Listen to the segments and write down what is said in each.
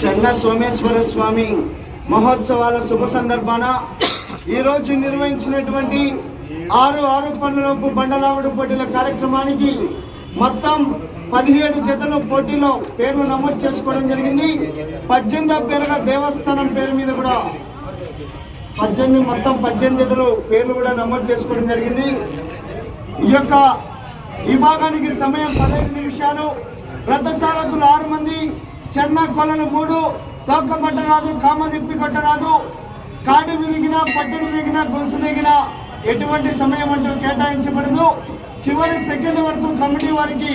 చెన్న సోమేశ్వర స్వామి మహోత్సవాల శుభ సందర్భాన ఈరోజు నిర్వహించినటువంటి ఆరు ఆరు పనులకు బండలావుడు పోటీల కార్యక్రమానికి మొత్తం పదిహేడు జతలు పోటీలో పేర్లు నమోదు చేసుకోవడం జరిగింది. పద్దెనిమిదో పేరుగా దేవస్థానం పేరు మీద కూడా పద్దెనిమిది మొత్తం పద్దెనిమిది జతలు పేర్లు కూడా నమోదు చేసుకోవడం జరిగింది. ఈ యొక్క విభాగానికి సమయం పదహైదు నిమిషాలు. రథసారథులు ఆరు మంది చెన్న కొలలు మూడు తోక పట్టరాదు కామ తిప్పి కొట్టరాదు కాడి విరిగిన పట్టుడు దిగిన గొలుసు దిగిన ఎటువంటి సమయం అంటూ కేటాయించబడదు. చివరి సెకండ్ వరకు కమిటీ వారికి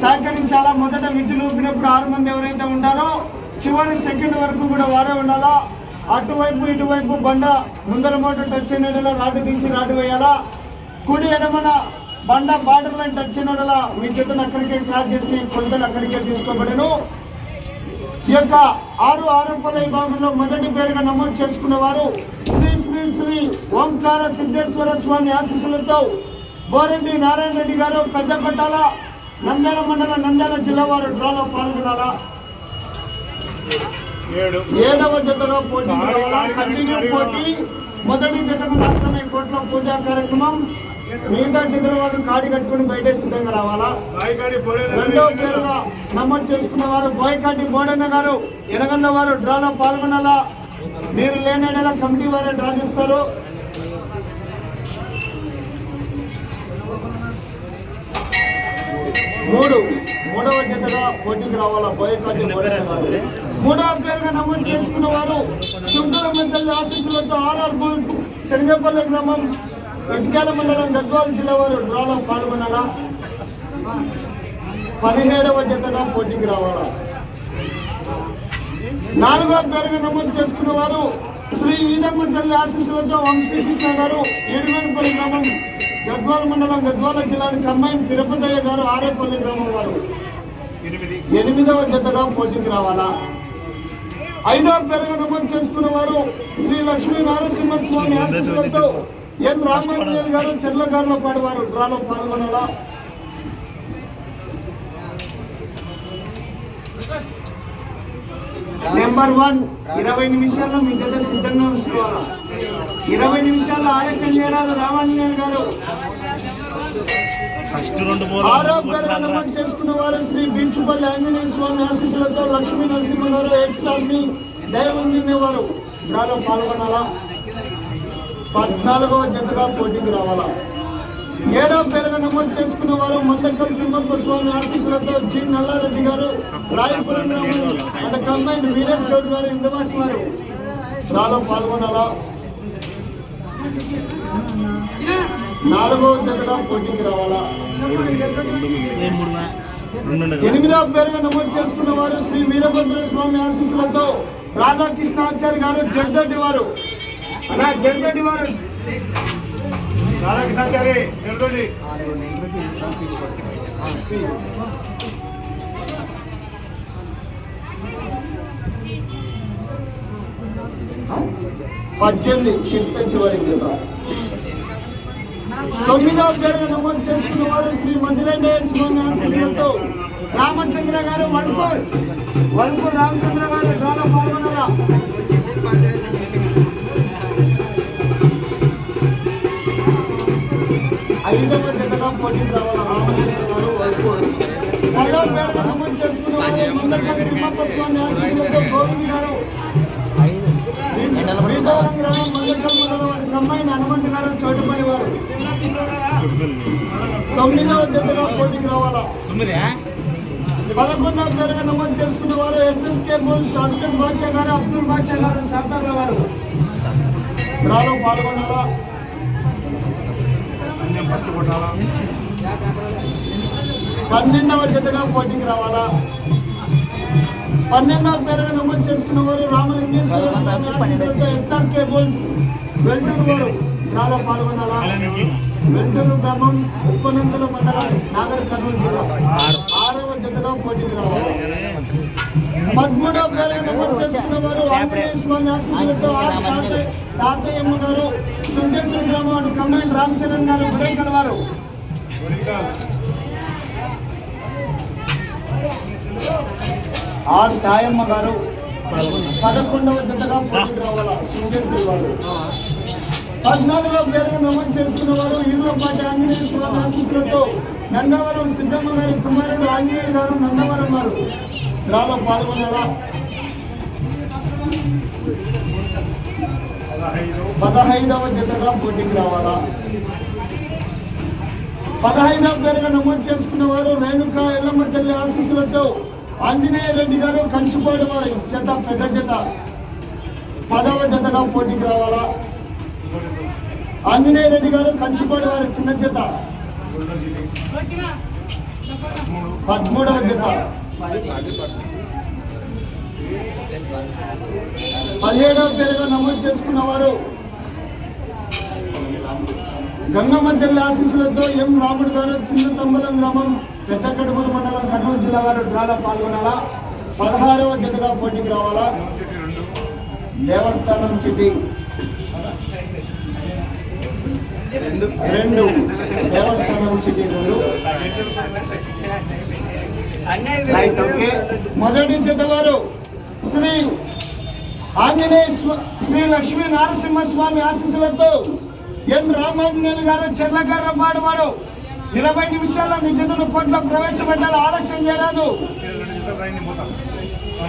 సహకరించాలా? మొదట విజులు ఊపినప్పుడు ఆరు మంది ఎవరైతే ఉంటారో చివరి సెకండ్ వరకు కూడా వారే ఉండాలా? అటువైపు ఇటువైపు బండ ముందర మోట టచ్ అయినలా రాడ్డు తీసి రాడ్డు వేయాలా? కుడి ఎడమన బండ బార్డర్ లైన్ టచ్ అయినలా మీ చేతులు అక్కడికే క్రాస్ చేసి కొలతలు అక్కడికే తీసుకోబడను. ఈ యొక్క ఆరు ఆరు పదై భాగంలో మొదటి పేరుగా నమోదు చేసుకున్న వారు శ్రీ శ్రీ శ్రీ ఓంకార సిద్ధేశ్వర స్వామి ఆశీస్సులతో బోరెడ్డి నారాయణ రెడ్డి గారు పెద్దపట్టాల నంద్యాల మండలం నంద్యాల జిల్లా వారు డ్రాలో పాల్గొనాలా? ఏడు. ఏడవ జతలో పోటీ కంటిన్యూ పోటీ. మొదటి జతకు మాత్రమే కోట్ల పూజా కార్యక్రమం. మిగతా చంద్రబాబు వారు కాడి కట్టుకుని బయట సిద్ధంగా రావాలా? సాయికాడి పేరుగా నమోదు చేసుకున్న వారు బోయకాటి బోడన్న గారు ఎనగన్న వారు డ్రాలో పాల్గొనాలా? మీరు లేని కమిటీ వారే డ్రా చేస్తారు. మూడు మూడవ జతగా పోటీకి రావాలా బోయకాటి మూడవ పేరుగా నమోదు చేసుకున్న వారు శుంకుల మధ్య ఆశీస్సులతో ఆర్ఆర్ బుల్స్ శనగపల్లి గ్రామం ఎట్కాల మండలం గద్వాల జిల్లా వారు డ్రాలో పాల్గొనాలా. పదిహేడవ జతగా పోటీకి రావాలా. నాలుగవ పేరుగా నమోదు చేసుకున్న వారు శ్రీ ఈదమ్మ తల్లి ఆశీస్సులతో వంశీకృష్ణ గారు ఏడుగనపల్లి గ్రామం గద్వాల మండలం గద్వాల జిల్లాని కంబైన్ తిరుపతయ్య గారు ఆరేపల్లి గ్రామం వారు. ఎనిమిది. ఎనిమిదవ జతగా పోటీకి రావాలా. ఐదవ పేరుగా నమోదు చేసుకున్న వారు శ్రీ లక్ష్మీ నరసింహస్వామి ఆశీస్సులతో ఎన్ రామాంజనేయులు గారు చెర్లగారులో పాడవారు. డ్రాలో పాల్గొనాలా? నెంబర్ వన్ ఇరవై నిమిషాల్లో మీ జత సిద్ధంగా ఉంచుకోవాలా? ఇరవై నిమిషాల్లో ఆలస్యం చేయరాదు రామాంజనేయులు గారు చేసుకున్న వారు శ్రీ బీచుపల్లి ఆంజనేయ స్వామి ఆశీస్సులతో లక్ష్మీ నరసింహ గారు ఎక్స్ ఆర్మీ దైవం వారు డ్రాలో పాల్గొనాలా? పద్నాలుగవ జతగా పోటీకి రావాలా? ఏడో పేరుగా నమోదు చేసుకున్న వారు మందకల్ తిమ్మప్ప స్వామి ఆశీస్సులతో జి. నల్లారెడ్డి గారు రాయపురం అండ్ కంబైన్ వీరేష్ గౌడ్ గారు ఇందవాస్ వారు. డ్రాలో పాల్గొనాలా? నాలుగవ జతగా పోటీకి రావాలా? ఎనిమిదవ పేరుగా నమోదు చేసుకున్న వారు శ్రీ వీరభద్ర స్వామి ఆశీస్సులతో రాధాకృష్ణ ఆచార్య గారు జడ్దొడ్డి వారు. అలా జడ్దొడ్డి వారు రాధాకృష్ణాచారి నిలదొండి పద్దెనిమిది చిట్ట చివరి తొమ్మిదవ పేరుగా నమోదు చేసుకున్న వారు శ్రీ స్వామి ఆశీస్సులతో రామచంద్ర గారు వల్పూర్ వల్పూర్ రామచంద్ర గారు డ్రాలో పాల్గొనాలా? ఐదవ జతగా పోటీకి రావాల? రామచంద్ర గారు నమోదు చేసుకున్న ముందరగా ఆశీస్సులతో గోవింద్ గారు. శ్రీశైలం గ్రామం మందకల్ మండలం కమ్మాయిన హనుమంత్ గారు చోటుపల్లి వారు. తొమ్మిదవ జతగా పోటీకి రావాలా? పదకొండవ పేరుగా నమోదు చేసుకున్న వారు ఎస్ఎస్కే బుల్స్ అర్షద్ బాషా గారు అబ్దుల్ బాషా గారు సాతార్ల వారు డ్రాలో పాల్గొనాలా? అన్యం ఫస్ట్ కొట్టాలా? పన్నెండవ జతగా పోటీకి రావాలా? పన్నెండవ పేరుగా నమోదు చేసుకున్న వారు రామలింగేశ్వర స్వామి ఎస్ఆర్ కేబుల్స్ వెల్టూరు వారు డ్రాలో పాల్గొనాలా? వెల్టూరు గ్రామం ఉప్పనంతుల మండలం నాగర్ కర్నూలు జిల్లా. ఆరవ జతగా పోటీకి రావాలి? పదమూడవ పేరుగా నమోదు చేసుకున్న వారు ఆంజనేయ స్వామి ఆశీస్సులతో తాతయ్యమ్మ గారు సుంకేశ్వర గ్రామం అని రామచరణ్ రామ్ చరణ్ గారు గుడేకల్ వారు. ఆరు ఆర్ తాయమ్మ గారు పదకొండవ జతగా పోటీకి రావాల? సుంకేశ్వరి వాళ్ళు. పద్నాలుగులో పేరు నమోదు చేసుకున్న వారు ఈరులపాటి ఆంజనేయ స్వామి ఆశీస్సులతో నందవరం సిద్ధమ్మ గారి కుమారుడు ఆంజనేయ గారు నందవరం వారు. డ్రాలో పాల్గొన్నారా పదహైదవ జతగా పోటీకి రావాలా? పదహైదవ పేరుగా నమోదు చేసుకున్న వారు రేణుకా ఎల్లమ్మ తల్లి ఆశీస్సులతో ఆంజనేయ రెడ్డి గారు కంచుకోడు వారి జత పెద్ద జత. పదవ జతగా పోటీకి రావాలా? ఆంజనేయ రెడ్డి గారు కంచుకోడు వారి చిన్న జత. పదమూడవ జత. పదిహేడవ పేరుగా నమోదు చేసుకున్న వారు గంగమ్మ తల్లి ఆశీస్సులతో ఎం రాముడు గారు చిన్న తంబలం గ్రామం పెద్ద కడుపుల మండలం కర్నూలు జిల్లా వారు డ్రాలో పాల్గొనాలా? పదహారవ జతగా పోటీకి రావాలా? దేవస్థానం చిటి రెండు. దేవస్థానం చిటి రెండు. మొదటి జతవారు శ్రీ ఆంజనేయ స్వ- శ్రీ లక్ష్మీ నరసింహ స్వామి ఆశీస్సులతో ఎన్ రామాంజనేయులు గారు చెర్లగారు పాడువాడు ఇరవై నిమిషాల నిజతను పట్ల ప్రవేశపెట్టాలి ఆలస్యం చేయరాదు.